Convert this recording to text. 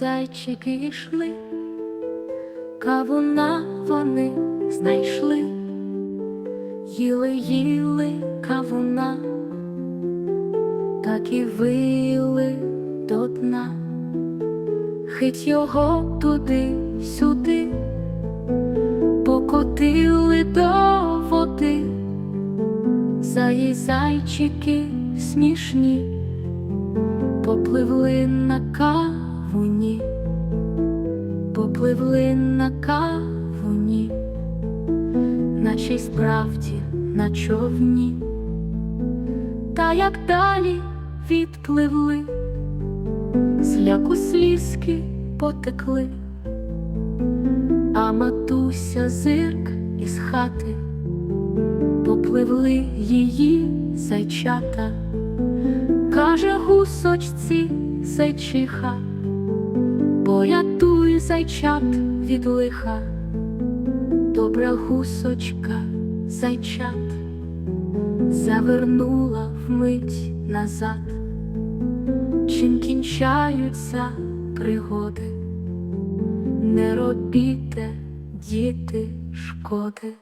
зайчики йшли, кавуна вони знайшли, їли, їли кавуна, так і вили до дна, хить його туди, сюди, покотили до води, Заї зайчики смішні попливли на кавуні, попливли на кавуні, наче й справді на човні, та як далі відпливли, зляку слізки потекли, а матуся зирк із хати, попливли її зайчата. Каже гусочці зайчиха, порятуй зайчат від лиха, добра гусочка зайчат завернула вмить назад, чим кінчаються пригоди, не робіте, діти, шкоди.